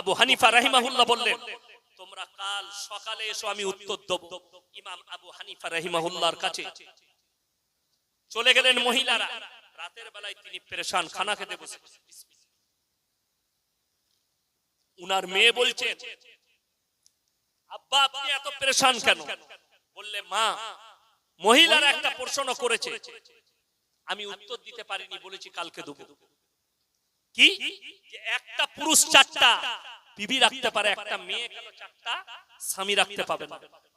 আবু হানিফা রাহিমাহুল্লাহ বললেন, তোমরা কাল সকালে এসো, আমি উত্তর দেব। ইমাম আবু হানিফা রাহিমাহুল্লাহর কাছে চলে গেলেন মহিলারা। রাতের বেলায় তিনি পেরেশান খানা খেতে বসে উনার মেয়ে বলছে, আব্বা, আপনি এত পেরেশান কেন? বললে, মা, মহিলারা একটা প্রশ্ন করেছে। আমি উত্তর দিতে পারিনি, বলেছি কালকে দেবো। কি? একটা পুরুষ চারটা বিবি রাখতে পারে, একটা মেয়ে কেন চারটা? স্বামী রাখতে পাবে না।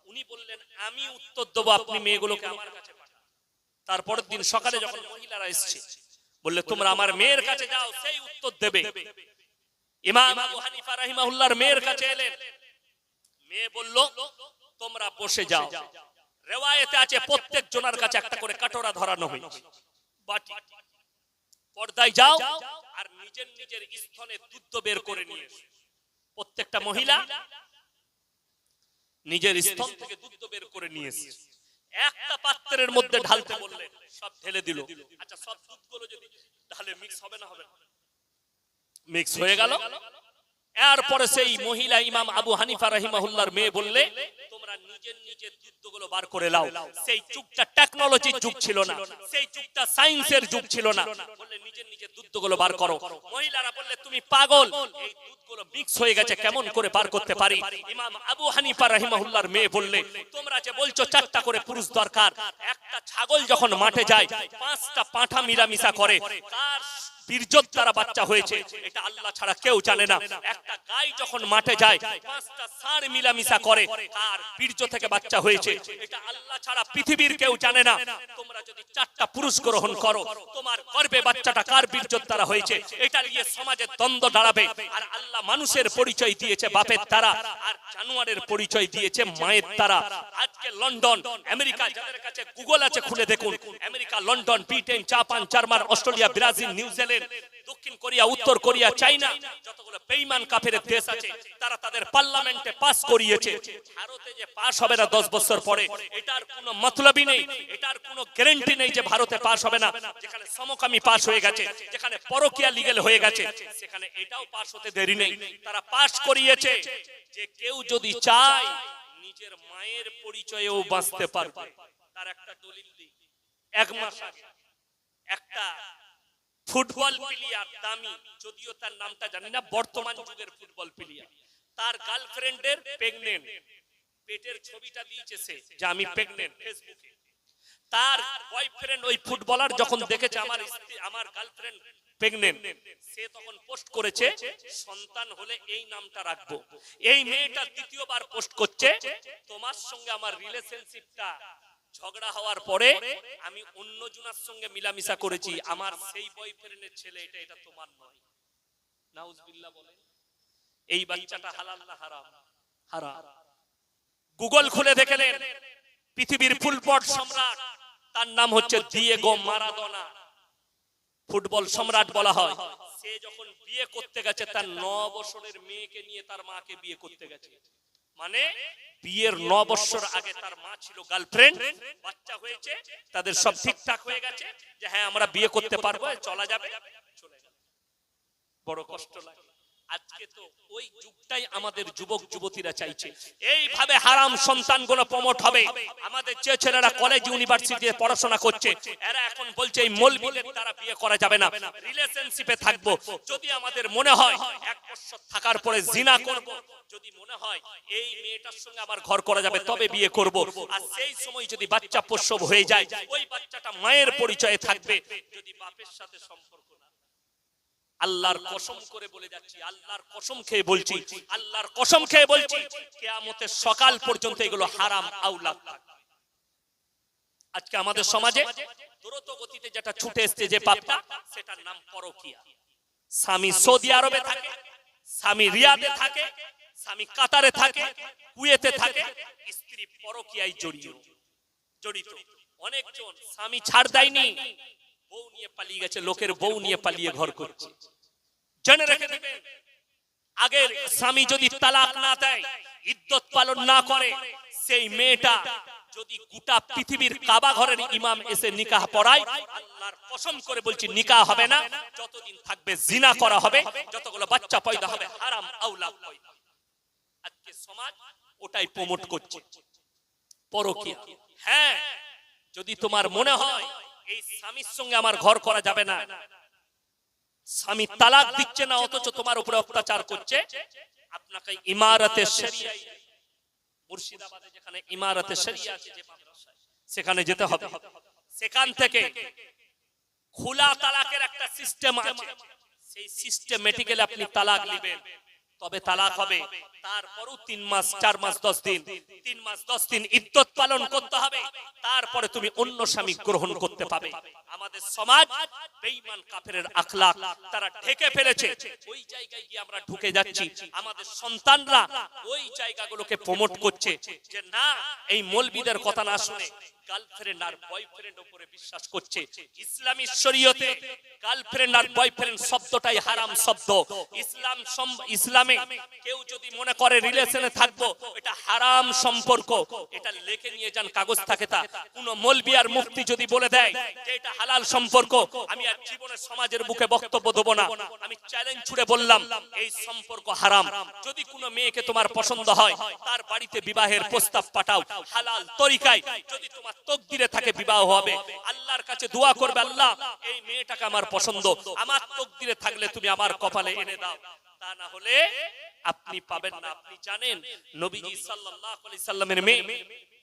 উনি বললেন, আমি উত্তর দেবো, আপনি মেয়েগুলোকে আমার কাছে তারপরের দিন সকালে যখন মহিলারা এসছে, বললে, তোমরা আমার মেয়ের কাছে যাও, সেই উত্তর দেবে। মেয়ের কাছে এলেন। মেয়ে বলল, তোমরা বসে যাও। রেওয়ায়েতে আছে প্রত্যেক জনের কাছে একটা করে কাটোরা ধরানো হয়েছে। পর্দায় যাও আর নিজের নিজের স্থনে দুধ বের করে নিয়ে এসো। প্রত্যেকটা মহিলা নিজের স্থল থেকে দুধ বের করে নিয়ে এসেছে একটা পাত্রের মধ্যে ঢালতে বললেন সব ঢেলে দিল। আচ্ছা সব দুধগুলো যদি ঢালে মিক্স হবে না হবে? মিক্স হয়ে গেল? এরপরে সেই মহিলা ইমাম আবু হানিফা রাহিমাহুল্লাহর মেয়ে বললে তোমরা নিজের নিজের যুদ্ধগুলো বার করে লাও। সেই যুগটা টেকনোলজির যুগ ছিল না। সেই যুগটা সায়েন্সের যুগ ছিল না। বললে দুধগুলো বার করো। মহিলারা বললে, তুমি পাগল। এই দুধগুলো মিক্স হয়ে গেছে, কেমন করে বার করতে পারি? ইমাম আবু হানিফা রাহিমাহুল্লাহর মেয়ে বললে, তোমরা যে বলছো চারটা করে পুরুষ দরকার, একটা ছাগল যখন মাঠে যায়, পাঁচটা পাঁঠা মিলামিশা করে কার বীর্যত দ্বারা বাচ্চা হয়েছে, এটা আল্লাহ ছাড়া কেউ জানে না। একটা গাই যখন মাঠে যায়, পাঁচটা ষাঁড় মিলামিশা করে কার বীর্য থেকে বাচ্চা হয়েছে। এটা আল্লাহ ছাড়া পৃথিবীর কেউ জানে না। তোমরা যদি চারটা পুরুষ গ্রহণ করো, তোমার বাচ্চাটা কার দ্বারা হয়েছে, এটা নিয়ে সমাজে দ্বন্দ্ব দাঁড়াবে। আর আল্লাহ মানুষের পরিচয় দিয়েছে বাপের দ্বারা, আর জানুয়ারের পরিচয় দিয়েছে মায়ের দ্বারা। আজকে লন্ডন, আমেরিকা, যাদের কাছে গুগল আছে, খুলে দেখুন। America, London, Britain, Japan, German, Australia, Brazil New Zealand দক্ষিণ কোরিয়া, উত্তর কোরিয়া, চাইনা, যতগুলো কাফের দেশ আছে, তারা তাদের পার্লামেন্টে পাস করিয়েছে। ভারতে যে পাস হবে না 10 বছর পরে, এটার কোনো মতলবই নেই, এটার কোনো নেই যে ভারতে পাস হবে না। যেখানে সমকামী পাস হয়ে গেছে, যেখানে পরকিয়া হয়ে গেছে, সেখানে এটাও পাস হতে দেরি নেই। তারা পাস করিয়েছে যে কেউ যদি চায়, নিজের মায়ের পরিচয়েও বাঁচতে পারবে। তার একটা দলিল এক মাস একটা ফুটবল প্লেয়ার, দামি, যদিও তার নামটা জানি না, বর্তমান যুগের ফুটবল প্লেয়ার। তার গার্লফ্রেন্ডের প্রেগনেন্ট। পেটের ছবিটা দিয়েছে যে আমি প্রেগনেন্ট ফেসবুকে। তার বয়ফ্রেন্ড ওই ফুটবলার যখন দেখেছে আমার আমার গার্লফ্রেন্ড প্রেগনেন্ট, সে তখন পোস্ট করেছে, সন্তান হলে এই নামটা রাখব। এই মেয়েটা দ্বিতীয়বার পোস্ট করছে, তোমার সঙ্গে আমার রিলেশনশিপটা ঝগড়া হওয়ার পরে আমি অন্য জনার সঙ্গে মিলামিশা করেছি। আমার সেই বয়ফ্রেন্ডের ছেলে এটা এটা তোমার নয়। নাউজবিল্লাহ বলে। এই বাচ্চাটা হালাল না হারাম? হারাম। গুগল খুলে দেখলেন, পৃথিবীর ফুলপট সম্রাট, তার নাম হচ্ছে দিয়েগো মারাদোনা ফুটবল সম্রাট বলা হয়। সে যখন বিয়ে করতে গেছে, তার ন বছরের মেয়েকে নিয়ে তার মাকে বিয়ে করতে গেছে। মানে বিয়ের ন বছর আগে তার মা ছিল গার্লফ্রেন্ড বাচ্চা হয়েছে, তাদের সব ঠিকঠাক হয়ে গেছে, যে হ্যাঁ আমরা বিয়ে করতে পারব, চলা যাবে। বড় কষ্ট লাগে। আজকে তো ওই যুগটাই আমাদের যুবক যুবতীরা চাইছে। এইভাবে হারাম সন্তানগুলো প্রমোট হবে। আমাদের যে ছেলেরা কলেজ ইউনিভার্সিটিতে পড়াশোনা করছে। এরা এখন বলছে, এই মলবিদের দ্বারা বিয়ে করা যাবে না। রিলেশনশিপে থাকব। যদি আমাদের মনে হয় এক বছর থাকার পরে জিনা করব। যদি মনে হয় এই মেয়েটার সঙ্গে আমার ঘর করা যাবে, তবে বিয়ে করব। আর সেই সময় যদি বাচ্চা প্রসব হয়ে যায়, ওই বাচ্চাটা মায়ের পরিচয়ে থাকবে। যদি বাপের সাথে সম্পর্ক আল্লাহর কসম করে বলে যাচ্ছি, আল্লাহর কসম খেয়ে বলছি, আল্লাহর কসম খেয়ে বলছি, কেয়ামতের সকাল পর্যন্ত এগুলো হারাম, আউলাদ। আজকে আমাদের সমাজে দ্রুত গতিতে যেটা ছুটে এসছে যে পাপটা, সেটার নাম পরকিয়া। স্বামী সৌদি আরবে থাকে, স্বামী রিয়াদে থাকে, স্বামী কাতারে থাকে, কুয়েতে থাকে, স্ত্রী পরকিয়ায় জড়িত। জড়িত। অনেকজন স্বামী ছাড় দেয়নি বউ নিয়ে পালিয়ে গেছে, লোকের বউ নিয়ে পালিয়ে ঘর করছে। জেনে রেখে দেবেন আগের স্বামী যদি তালাক না দেয় ইদ্যত পালন না করে, সেই মেয়েটা যদি গোটা পৃথিবীর কাবা ঘরের ইমাম এসে নিকাহ পড়ায়, আল্লাহর কসম করে বলছি নিকাহ হবে না, যতদিন থাকবে জিনা করা হবে, যতগুলো বাচ্চা পয়দা হবে, হারাম আউলাদ পয়দা আজকে সমাজ ওটাই প্রমোট করছে। পরকীয়া। হ্যাঁ যদি তোমার মনে হয় এই স্বামীর সঙ্গে আমার ঘর করা যাবে না। স্বামী তালাক দিচ্ছে না, অথচ তোমার উপরে অত্যাচার করছে। আপনাকে ইমারতে মুর্শিদাবাদে যেখানে ইমারতে সেখানে যেতে হবে। সেখান থেকে খোলা তালাকের একটা সিস্টেম আছে। সেই সিস্টেমেটিক্যালি আপনি তালাক নেবেন তবে তালাক হবে। তারপরও তিন মাস, চার মাস, দশ দিন, তিন মাস, দশ দিন পালন করতে হবে। তারপরে তুমি অন্য স্বামী গ্রহণ করতে পাবে। আমাদের সমাজ আখলাক তারা ঢেকে ফেলেছে। ওই জায়গায় গিয়ে আমরা ঢুকে যাচ্ছি। আমাদের সন্তানরা ওই জায়গাগুলোকে প্রমোট করছে যে, না, এই মৌলবিদের কথা না শুনে গার্লফ্রেন্ড আর বয়ফ্রেন্ড উপরে বিশ্বাস করছে। ইসলামী শরীয়তে গার্লফ্রেন্ড আর বয়ফ্রেন্ড শব্দটাই হারাম শব্দ। ইসলাম ইসলামে কেউ যদি মনে করে রিলেশনে থাকব। এটা হারাম সম্পর্ক। এটা লিখে নিয়ে যান কাগজ থাকে তা। কোন মৌলবি আর মুফতি যদি বলে দেয় যে এটা হালাল সম্পর্ক আমি আর জীবনে সমাজের বুকে বক্তব্য দেবো না। আমি চ্যালেঞ্জ ছুড়ে বললাম এই সম্পর্ক হারাম। যদি কোনো মেয়েকে তোমার পছন্দ হয় তার বাড়িতে বিবাহের প্রস্তাব পাঠাও। হালাল তরিকায় যদি তোমার তকদিরে থাকে বিবাহ হবে। আল্লাহর কাছে দোয়া করবে আল্লাহ এই মেয়েটাকে আমার পছন্দ। আমার তকদিরে থাকলে তুমি আমার কপালে এনে দাও। তা না হলে আপনি পাবেন না। আপনি জানেন নবীজি সাল্লাল্লাহু আলাইহি সাল্লামের মেয়ে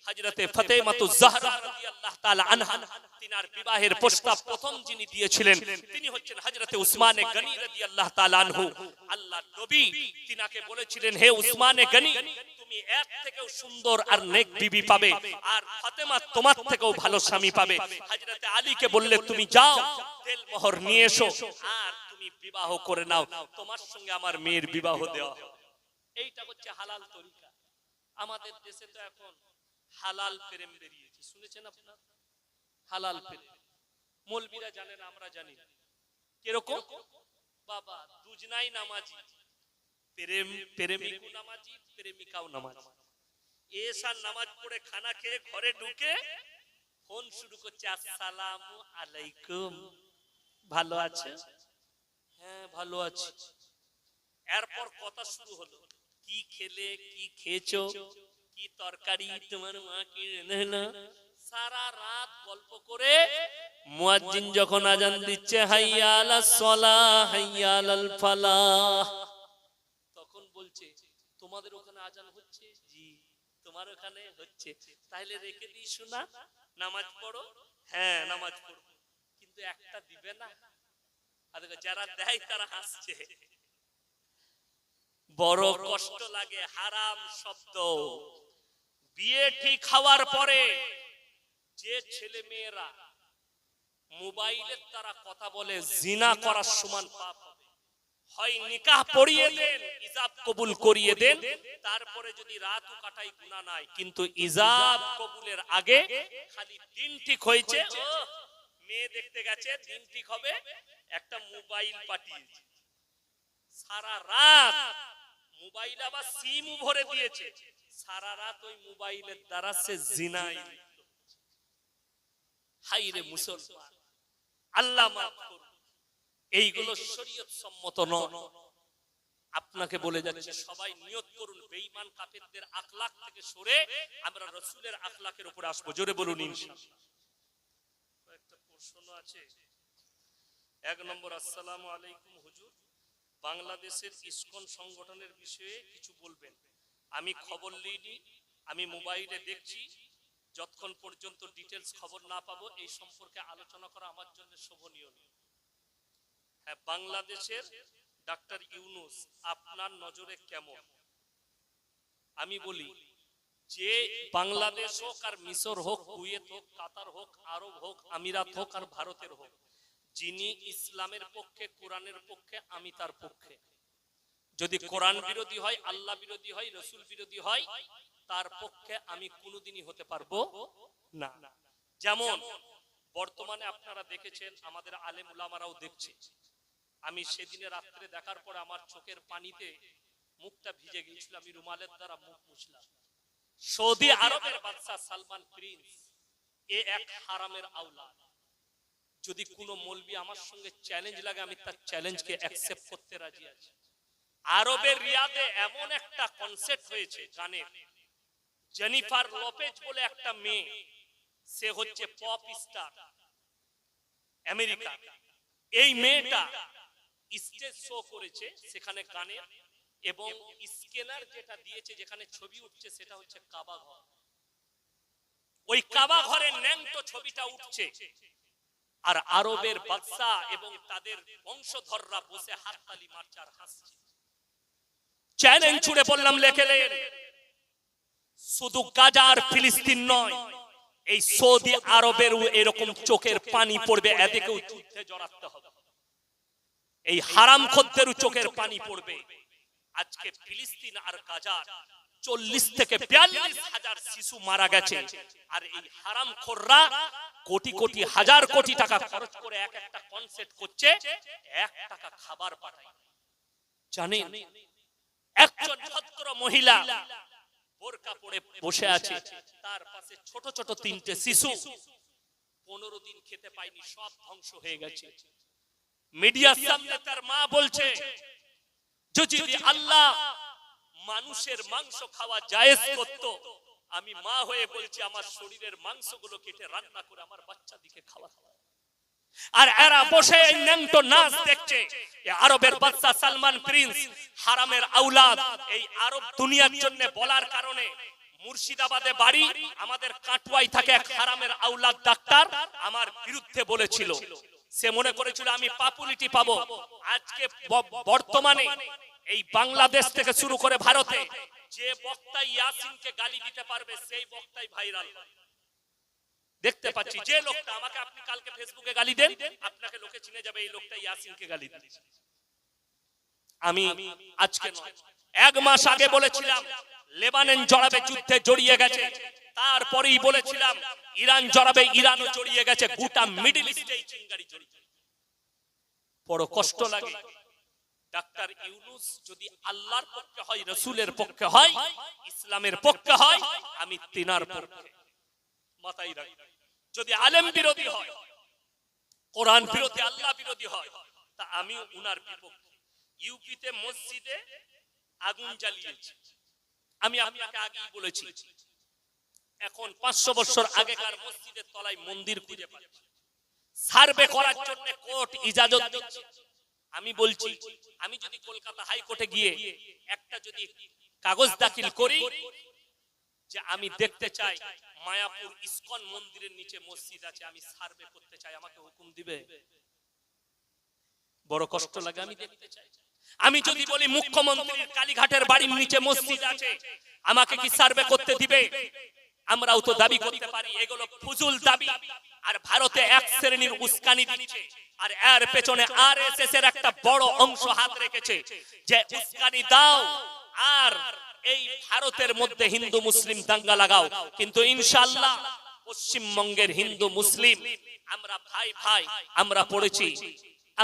হযরতে ফাতেমাতু জাহরা রাদিয়াল্লাহু তাআলা আনহা, তিনার বিবাহের প্রস্তাব প্রথম যিনি দিয়েছিলেন, তিনি হচ্ছেন হযরতে উসমানে গনি রাদিয়াল্লাহু তাআলা আনহু। আল্লাহ নবী তিনাকে বলেছিলেন, হে উসমানে গনি, তুমি এক থেকেও সুন্দর আর নেক বিবি পাবে, আর ফাতেমা তোমার থেকেও ভালো স্বামী পাবে। হযরতে আলীকে বললে, তুমি যাও, তেল মোহর নিয়ে এসো। আর তুমি বিবাহ করে নাও, তোমার সঙ্গে আমার মেয়ের বিবাহ দেওয়া এইটা হচ্ছে হালাল তরিকা। আমাদের দেশে তো এখন হালাল প্রেম বেরিয়েছে। শুনেছেন আপনার? হালাল প্রেম। মৌলবীরা জানেন, আমরা জানি। কীরকম? বাবা, দুজনাই নামাজি। প্রেম প্রেমিকও নামাজি, প্রেমিকাও নামাজি। এসার নামাজ পড়ে খানা খেয়ে ঘরে ঢুকে ফোন শুরু করছে, আসসালামু আলাইকুম। ভালো আছে? হ্যাঁ ভালো আছি। এরপর কথা শুরু হলো। কি খেলে, কি খেয়েছো? কি তরকারি তোমার মা কি রান্না হলো? সারা রাত গল্প করে মুয়াজ্জিন যখন আজান দিচ্ছে, হাইয়া আলাস সালাহ হাইয়া আলাল ফালাহ। তখন বলছে, তোমাদের ওখানে আজান হচ্ছে? জি, তোমার ওখানে হচ্ছে। তাহলে রেখে দিই, শোনা। নামাজ পড়ো? হ্যাঁ নামাজ পড়ো কিন্তু একটা দিবে না? যারা দেয় তারা হাসছে। বড় কষ্ট লাগে, হারাম শব্দ। বিয়ে ঠিক হওয়ার পরে যে ছেলে মেয়েরা মোবাইলের তারা কথা বলে, জিনা করার সমান পাপ হয় নিকাহ পড়িয়ে দেন, ইজাব কবুল করিয়ে দেন, তারপরে যদি রাত কাটাই গুনাহ নাই, কিন্তু ইজাব কবুলের আগে খালি দিন ঠিক হয়েছে মেয়ে দেখতে গেছে, দিন ঠিক হবে, একটা মোবাইল পাঠিয়েছে। সারা রাত মোবাইল আবার সিম ভরে দিয়েছে। সারা রাত ওই মোবাইলের দ্বারা সে জিনাই হাইরে মুসলমান, আল্লাহ মাফ করুন। এইগুলো শরীয়ত সম্মত নয়। আপনাকে বলে যাচ্ছে, সবাই নিয়ত করুন, বেঈমান কাফেরদের আখলাক থেকে সরে আমরা রসুলের আখলাকের উপরে আসব। জোরে বলুন ইনশাআল্লাহ। প্রশ্ন আছে। এক নম্বর, আসসালামু আলাইকুম হুজুর। বাংলাদেশের সংগঠনের বিষয়ে কিছু বলবেন। আমি খবর আমি মোবাইলে দেখছি। যতক্ষণ পর্যন্ত ডিটেলস খবর না পাবো, এই সম্পর্কে আলোচনা করা আমার জন্য শোভনীয় নয়। হ্যাঁ বাংলাদেশের ডাক্তার ইউনুস, আপনার নজরে কেমন? আমি বলি যে বাংলাদেশ হোক আর মিশর হোক, কুয়েত হোক, কাতার হোক, আরব হোক, আমিরাত হোক আর ভারতের হোক, যিনি ইসলামের পক্ষে, কোরআনের পক্ষে, আমি তার পক্ষে। যদি কোরআন বিরোধী হয়, আল্লাহ বিরোধী হয়, রসুল বিরোধী হয়, তার পক্ষে আমি কোনোদিনই হতে পারব না। যেমন, বর্তমানে আপনারা দেখেছেন, আমাদের আলেম উলামারাও দেখছে। আমি সেদিনে রাত্রে দেখার পরে আমার চোখের পানিতে মুখটা ভিজে গিয়েছিল, আমি রুমালের দ্বারা মুখ মুছলাম। সৌদি আরবের বাদশাহ সালমান প্রিন্স এ এক হারামের আওলাদ। যদি কোনো মলবি আমার সঙ্গে চ্যালেঞ্জ লাগে আমি তার চ্যালেঞ্জকে অ্যাকসেপ্ট করতে রাজি আছি। আরবের রিয়াদে এমন একটা কনসেপ্ট হয়েছে গানের জেনিফার লোপেজ বলে একটা মেয়ে সে হচ্ছে পপ স্টার আমেরিকা। এই মেয়েটা স্টেজ শো করেছে সেখানে গানে এবং স্ক্যানার যেটা দিয়েছে, যেখানে ছবি উঠছে, সেটা হচ্ছে কাবা ঘর। ওই কাবা ঘরের ন্যাংটো ছবিটা উঠছে। আর আরবের বাদশা এবং তাদের বংশধররা বসে হাততালি মারছে আর হাসছে। চ্যালেঞ্জ ছুড়ে বললাম লেখেলেন। শুধু গাজা আর ফিলিস্তিন নয়, এই সৌদি আরবের এরকম চোখের পানি পড়বে, এদিকেও যুদ্ধে জড়াতে হবে। এই হারাম খদ্দেরও চোখের পানি পড়বে। আজকে ফিলিস্তিন আর গাজা চল্লিশ থেকে বিয়াল্লিশ হাজার শিশু মারা গেছে। আর এই হারাম খোররা কোটি কোটি হাজার কোটি টাকা খরচ করে এক একটা কনসেপ্ট করছে, এক টাকা খাবার পাঠায়। জানেন, একজন ভদ্র মহিলা বোরকা পরে বসে আছে, তার পাশে ছোট ছোট তিনটে শিশু। পনেরো দিন খেতে পায়নি, সব ধ্বংস হয়ে গেছে। মিডিয়ার সামনে তার মা বলছে যদি আল্লাহ মানুষের মাংস খাওয়া জায়েজ করত আমি মা হয়ে বলছি আমার শরীরের মাংসগুলো কেটে রান্না করে আমার বাচ্চা দিকে খাওয়া আর এরা বসে এই ন্যাংটো নাচ দেখছে আরবের বাদশা সালমান প্রিন্স হারামের আউলাদ এই আরব দুনিয়ার জন্য বলার কারণে মুর্শিদাবাদে বাড়ি আমাদের কাটুয়াই থাকে এক হারামের আউলাদ ডাক্তার আমার বিরুদ্ধে বলেছিল। সে মনে করেছিল, আমি পাপুলিটি পাবো। আজকে বর্তমানে এই বাংলাদেশ থেকে শুরু করে ভারতে যে বক্তা ইয়াসিনকে গালি দিতে পারবে, সেই বক্তাই ভাইরাল। দেখতে পাচ্ছি, যে লোকটা, আমাকে আপনি কালকে ফেসবুকে গালি দেন, আপনাকে লোকে চিনে যাবে, এই লোকটা ইয়াসিনকে গালি দিচ্ছে আমি আজকে এক মাস আগে বলেছিলাম লেবানন জড়াবে যুদ্ধে জড়িয়ে গেছে। তারপরেই বলেছিলাম, ইরান জড়াবে, ইরানও জড়িয়ে গেছে। গোটা মিডল ইস্টে এই চিঙ্গারি জড়িয়ে বড় কষ্ট লাগে। ডাক্তার ইউনুস যদি আল্লাহর পক্ষে হয়, রসুলের পক্ষে হয়, ইসলামের পক্ষে হয়, আমি তিনার পক্ষে। মাথায় রাখি। যদি আলেম বিরোধী হয়, কোরআন বিরোধী, আল্লাহ বিরোধী হয়, তা আমি উনার বিপক্ষে। ইউপিতে মসজিদে আগুন জ্বালিয়েছি। আমি আপনাকে আগেই বলেছি, এখন পাঁচশো বছর আগেকার মসজিদের তলায় মন্দির খুঁজে পাচ্ছি। সার্ভে করার জন্য কোর্ট ইজাজত আমি বলছি, আমি যদি কলকাতা হাইকোর্টে গিয়ে একটা যদি কাগজ দাখিল করি, যে আমি দেখতে চাই মায়াপুর ইসকন মন্দিরের নিচে মসজিদ আছে, আমি সার্ভে করতে চাই, আমাকে হুকুম দিবে? বড় কষ্ট লাগে, আমি দেখতে চাই। আমি যদি বলি মুখ্যমন্ত্রীর কালীঘাটের বাড়ির নিচে মসজিদ আছে আমাকে কি সার্ভে করতে দিবে? আমরাও তো দাবি করতে পারি এগুলো ফুজুল দাবি। আর ভারতে এক শ্রেণির উস্কানি দিচ্ছে। আর এর পেছনে আর এস এর একটা বড় অংশ হাত রেখেছে যে উস্কানি দাও। আর এই ভারতের মধ্যে হিন্দু মুসলিম দাঙ্গা লাগাও। কিন্তু ইনশাআল্লাহ পশ্চিমবঙ্গের হিন্দু মুসলিম আমরা ভাই ভাই আমরা পড়েছি।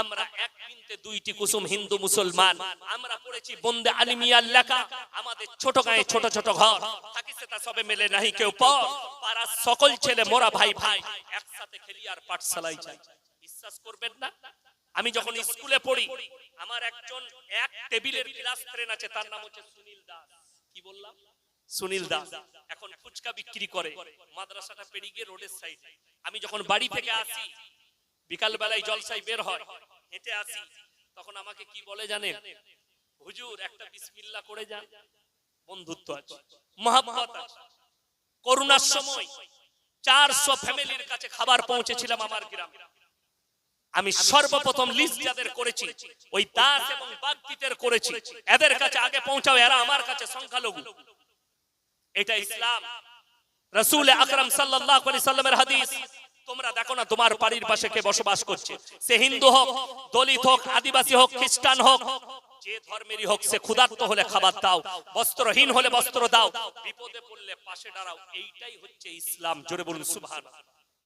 আমরা এক মিনিটে দুইটি কুসুম হিন্দু মুসলমান। আমরা পড়েছি বন্দে আলিমিয়ার লেখা, আমাদের ছোট গায়ে ছোট ছোট ঘর। থাকিছে তা সবে মেলে নাহি কেউ পর। সকল ছেলে মোরা ভাই ভাই, একসাথে খেলি আর পাঠশালায় যাই। বিশ্বাস করবেন না? আমি যখন স্কুলে পড়ি, আমার একজন এক টেবিলের ক্লাস ফ্রেন্ড আছে, তার নাম হচ্ছে সুনীল দাস। কি বললাম? সুনীল দাস। এখন ফুচকা বিক্রি করে, মাদ্রাসাটা পেরিয়ে রোডের সাইডে আমি যখন বাড়ি থেকে আসি বিকাল বেলায় জলসাই বের হয়, হেঁটে আসি। তখন আমাকে কি বলে জানেন? হুজুর, একটা বিসমিল্লাহ করে যান। বন্ধুত্ব আছে, মহাব্বত আছে। করোনার সময় চারশো ফ্যামিলির কাছে খাবার পৌঁছেছিলাম আমার গ্রামে। আমি সর্বপ্রথম লিস্ট যাদের করেছি, ওই দাস এবং বাগদিতের করেছি। এদের কাছে আগে পৌঁছাও, এরা আমার কাছে সংখ্যালঘু। এটা ইসলাম। রসুল আকরাম আলাইহি সাল্লামের হাদিস। তোমরা দেখো না তোমার বাড়ির পাশে কে বসবাস করছে। সে হিন্দু হোক, দলিত হোক, আদিবাসী হোক, খ্রিস্টান হোক, যে ধর্মেরই হোক, সে ক্ষুধার্ত হলে খাবার দাও, বস্ত্রহীন হলে বস্ত্র দাও, বিপদে পড়লে পাশে দাঁড়াও। এইটাই হচ্ছে ইসলাম। জোরে বলুন, সুবহানাল্লাহ।